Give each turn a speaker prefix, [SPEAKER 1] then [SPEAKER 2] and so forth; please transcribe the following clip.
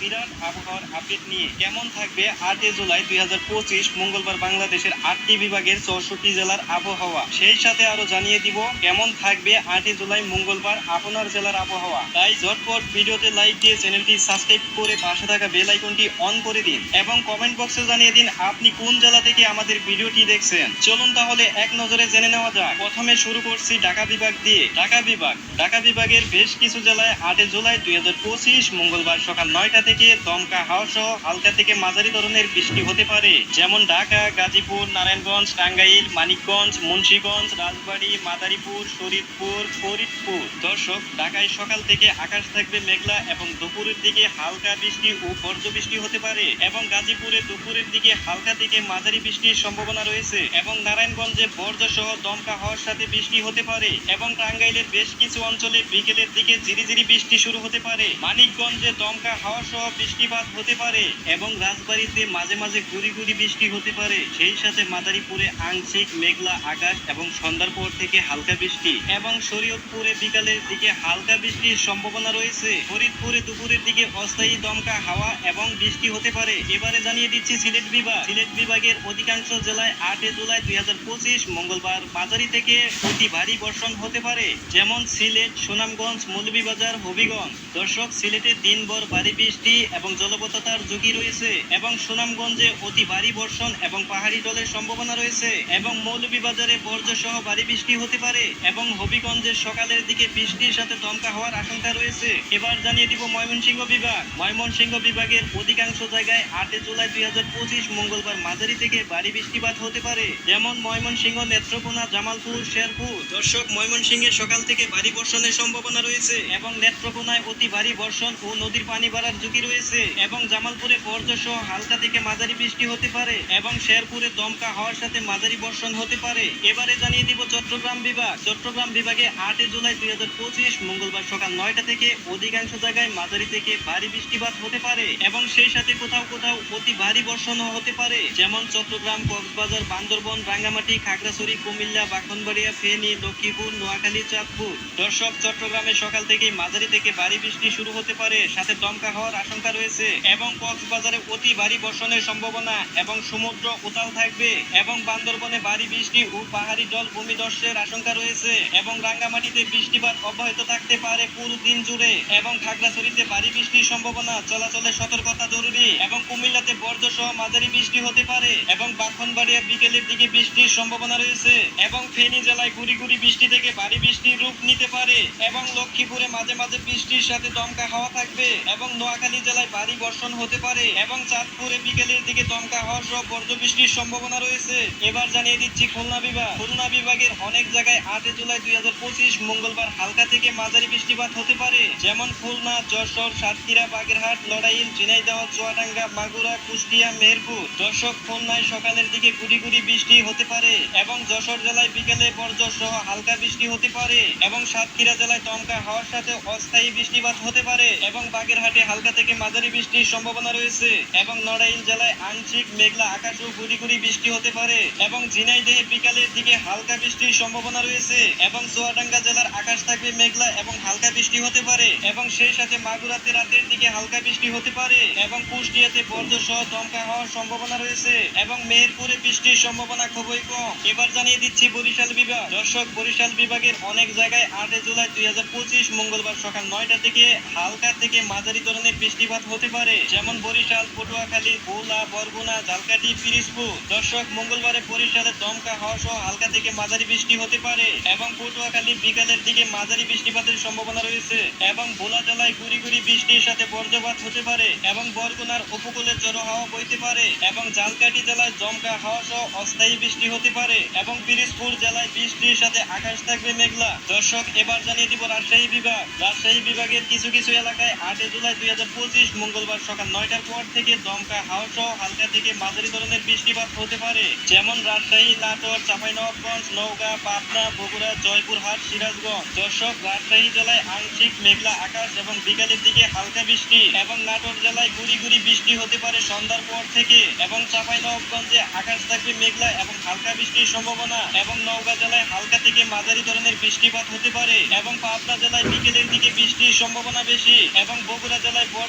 [SPEAKER 1] বিরাট আবহাওয়ার আপডেট নিয়ে কেমন থাকবে আটই জুলাই দুই হাজার পঁচিশ মঙ্গলবার বাংলাদেশের আটটি বিভাগের চৌষট্টি জেলার আবহাওয়া? সেই সাথে আরও জানিয়ে দিব কেমন থাকবে আটই জুলাই মঙ্গলবার আপনার জেলার আবহাওয়া। তাই ঝটপট ভিডিওতে লাইক দিয়ে চ্যানেলটি সাবস্ক্রাইব করে পাশে থাকা বেল আইকনটি অন করে দিন এবং কমেন্ট বক্সে জানিয়ে দিন আপনি কোন জেলা থেকে আমাদের ভিডিওটি দেখছেন। চলুন তাহলে এক নজরে জেনে নেওয়া যাক। প্রথমে শুরু করছি ঢাকা বিভাগ দিয়ে। ঢাকা বিভাগ। ঢাকা বিভাগের বেশ কিছু জেলায় আটই জুলাই দুই হাজার পঁচিশ মঙ্গলবার সকাল নয়টা থেকে দমকা হাওয়া সহ হালকা থেকে মাঝারি ধরনের বৃষ্টি হতে পারে, যেমন ঢাকা, গাজীপুর, নারায়ণগঞ্জ, টাঙ্গাইল, মানিকগঞ্জ, মুন্সিগঞ্জ, রাজবাড়ী, মাদারীপুর, শরীদপুর, ফরিদপুর। দর্শক, ঢাকায় সকাল থেকে আকাশ থাকবে মেঘলা এবং দুপুরের দিকে হালকা বৃষ্টি ও বর্জ্য বৃষ্টি হতে পারে এবং গাজীপুরে দুপুরের দিকে হালকা থেকে মাঝারি বৃষ্টির সম্ভাবনা রয়েছে এবং নারায়ণগঞ্জে বর্জ্য সহ দমকা হওয়ার সাথে বৃষ্টি হতে পারে এবং টাঙ্গাইলের বেশ কিছু অঞ্চলে বিকেলের দিকে ঝিরিঝিরি বৃষ্টি শুরু হতে পারে। মানিকগঞ্জে দমকা হাওয়া সহ বৃষ্টিপাত হতে পারে এবং রাজবাড়ীতে মাঝে মাঝে গুড়ি গুড়ি বৃষ্টি হতে পারে। সেই সাথে মাদারীপুরে আংশিক মেঘলা আকাশ এবং সন্ধ্যার পর থেকে হালকা বৃষ্টি এবং শরীয়তপুরে বিকালের দিকে হালকা বৃষ্টির সম্ভাবনা রয়েছে। ফরিদপুরে দুপুরের দিকে অস্থায়ী দমকা হাওয়া এবং বৃষ্টি হতে পারে। এবারে জানিয়ে দিচ্ছি সিলেট বিভাগ। সিলেট বিভাগের অধিকাংশ জেলায় আটই জুলাই দুই হাজার পঁচিশ মঙ্গলবার বাজারি থেকে অতি ভারী বর্ষণ হতে পারে। যেমন সিলেট, সুনামগঞ্জ, মৌলভীবাজার, হবিগঞ্জ। দর্শক, সিলেটে দিনভর ভারী বৃষ্টি এবং জলবদ্ধতার ঝুঁকি রয়েছে এবং সুনামগঞ্জে অতি ভারী বর্ষণ এবং পাহাড়ি জলের সম্ভাবনা রয়েছে এবং মৌলভীবাজারে বর্জ্য সহ ভারী বৃষ্টি হতে পারে এবং হবিগঞ্জের সকালের দিকে বৃষ্টির সাথে দমকা হওয়ার আশঙ্কা রয়েছে। এবার জানিয়ে দিব ময়মনসিংহ বিভাগ। ময়মনসিংহ বিভাগের অধিকাংশ জায়গায় আটই জুলাই দুই হাজার পঁচিশ মঙ্গলবার মাঝারি থেকে ভারী বৃষ্টিপাত হতে পারে। যেমন ময়মনসিংহ, নেত্রকোনা, জামালপুর, শেরপুর। দর্শক, ময়মনসিংহে সকাল থেকে ভারী বর্ষণের সম্ভাবনা রয়েছে এবং নেত্রকোনায় অতি ভারী বর্ষণ ও নদীর পানি বাড়ার ঝুঁকি রয়েছে এবং জামালপুরে বর্জ্য সহ হালকা থেকে মাঝারি বৃষ্টি হতে পারে এবং শেরপুরে দমকা হওয়ার সাথে মাঝারি বর্ষণ হতে পারে। এবারে জানিয়ে দিব চট্টগ্রাম বিভাগ। চট্টগ্রাম বিভাগে আটই জুলাই দুই মঙ্গলবার সকাল নয়টা থেকে অধিকাংশ জায়গায় মাঝারি থেকে ভারী বৃষ্টিপাত হতে পারে এবং সেই সাথে কোথাও কোথাও অতি ভারী বর্ষণও হতে পারে। যেমন চট্টগ্রাম, কক্সবাজার, বান্দরবন, রাঙ্গামাটি, খাগড়াছড়ি, কুমিল্লা, বাখনবাড়িয়া, ফেনী, লক্ষ্মীপুর, নোয়াখালী, চাঁদপুর। দর্শক, চট্টগ্রামে সকাল থেকে মাঝারি থেকে ভারী বৃষ্টি শুরু হতে পারে। সাথে দমকা হওয়ার আশঙ্কা রয়েছে এবং কক্সবাজারে অতি ভারী বর্ষণের সম্ভাবনা এবং সমুদ্র উতাল থাকবে এবং বান্দরবনে ভারী বৃষ্টি ও পাহাড়ি জল ভূমিধসের আশঙ্কা রয়েছে এবং রাঙ্গামাটিতে বৃষ্টিপাত অব্যাহত থাকতে পারে পুরো দিন জুড়ে এবং খাগড়াছড়িতে ভারী বৃষ্টির সম্ভাবনা, চলাচলের সতর্কতা জরুরি এবং কুমিল্লাতে বর্জ্য সহ মাঝারি বৃষ্টি হতে পারে এবং বাখনবাড়িয়া বিকেলের দিকে বৃষ্টির সম্ভাবনা রয়েছে এবং ফেনী জেলায় গুড়ি গুড়ি বৃষ্টি থেকে ভারী বৃষ্টির রূপ নিতে পারে এবং লক্ষ্মীপুরে মাঝে মাঝে বৃষ্টির সাথে দমকা হাওয়া থাকবে এবং নোয়াখালী জেলায় ভারী বর্ষণ হতে পারে এবং চাঁদপুরে বিকেলের দিকে দমকা হওয়া সহ বর্জ্য বৃষ্টির সম্ভাবনা রয়েছে। এবার জানিয়ে দিচ্ছি খুলনা বিভাগ। খুলনা বিভাগের অনেক জায়গায় আটই জুলাই দুই মঙ্গলবার হালকা থেকে মাঝারি বৃষ্টিপাত হতে পারে। যেমন খুলনা, যশোর, সাতক্ষীরা, বাগেরহাট, লড়াইল, ঝিনাইদহ, চুয়াডাঙ্গা, মাগুরা, কুষ্টিয়া, মেহেরপুর। দর্শক খুলনায় সকালের দিকে গুড়ি গুড়ি বৃষ্টি হতে পারে এবং যশোর জেলায় বিকেলে বর্জ্য সহ হালকা বৃষ্টি হতে পারে এবং সাতক্ষীরা জেলায় দমকা হওয়ার সাথে অস্থায়ী বৃষ্টিপাত হতে পারে এবং বাগেরহাটে হালকা থেকে মাঝারি বৃষ্টির সম্ভাবনা রয়েছে এবং নড়াইল জেলায় আংশিক মেঘলা আকাশ ও গুড়ি গুড়ি বৃষ্টি হতে পারে এবং ঝিনাইদহে বিকালের দিকে হালকা বৃষ্টির সম্ভাবনা রয়েছে এবং চুয়াডাঙ্গা জেলার আকাশ থাকবে মেঘলা এবং হালকা বৃষ্টি হতে পারে এবং সেই সাথে মাগুরাতে রাতের দিকে হালকা বৃষ্টি হতে পারে এবং কুষ্টিয়াতে বর্জ্য সহ দমকা হওয়ার সম্ভাবনা রয়েছে এবং মেহেরপুরে বৃষ্টির সম্ভাবনা খুবই কম। এবার জানিয়ে দিচ্ছি বরিশাল বিভাগ। দর্শক, বরিশাল বিভাগের অনেক জায়গায় আটই জুলাই দুই হাজার পঁচিশ মঙ্গলবার সকাল নয়টা থেকে হালকা থেকে মাঝারি ধরনের বৃষ্টিপাত হতে পারে, যেমন বরিশাল, পটুয়াখালী ভোলা বরগুনা, ঝালকাঠি পিরিজপুর দর্শক, মঙ্গলবারে বরিশালে দমকা হওয়া সহ হালকা থেকে মাঝারি বৃষ্টি হতে পারে এবং পটুয়াখালী বিকালের দিকে মাঝারি বৃষ্টিপাতের সম্ভাবনা রয়েছে এবং ভোলা জেলায় গুড়ি গুড়ি বৃষ্টির সাথে বজ্রপাত হতে পারে এবং বরগুনার উপকূলে জড়ো হাওয়া বইতে পারে এবং ঝালকাঠি জেলায় দমকা হাওয়া সহ অস্থায়ী বৃষ্টি হতে পারে এবং পিরিজপুর জেলায় বৃষ্টির সাথে আকাশ থাকবে মেঘলা। দর্শক, এবার জানিয়ে দিব রাজশাহী বিভাগ। রাজশাহী বিভাগের কিছু কিছু এলাকায় আটই জুলাই দুই হাজার মঙ্গলবার সকাল নয়টার পর থেকে দমকা হাওয়া সহ হালকা থেকে মাঝারি ধরনের বৃষ্টিপাত হতে পারে। যেমন রাজশাহী নাটোর চাঁপাইনবাবগঞ্জ, নওগাঁ, পাবনা, বগুড়া, জয়পুরহাট, সিরাজগঞ্জ। দর্শক, রাজশাহী জেলায় আংশিক মেঘলা আকাশ এবং বিকালের দিকে হালকা বৃষ্টি এবং নাটোর জেলায় গুড়ি গুড়ি বৃষ্টি হতে পারে সন্ধ্যার পর থেকে এবং চাঁপাইনবাবগঞ্জে আকাশ থাকবে মেঘলা এবং হালকা বৃষ্টির সম্ভাবনা এবং নওগাঁ জেলায় হালকা থেকে মাঝারি ধরনের বৃষ্টিপাত হতে পারে এবং পাবনা জেলায় বিকেলের দিকে বৃষ্টির সম্ভাবনা বেশি এবং বগুড়া জেলায় বর্জ্য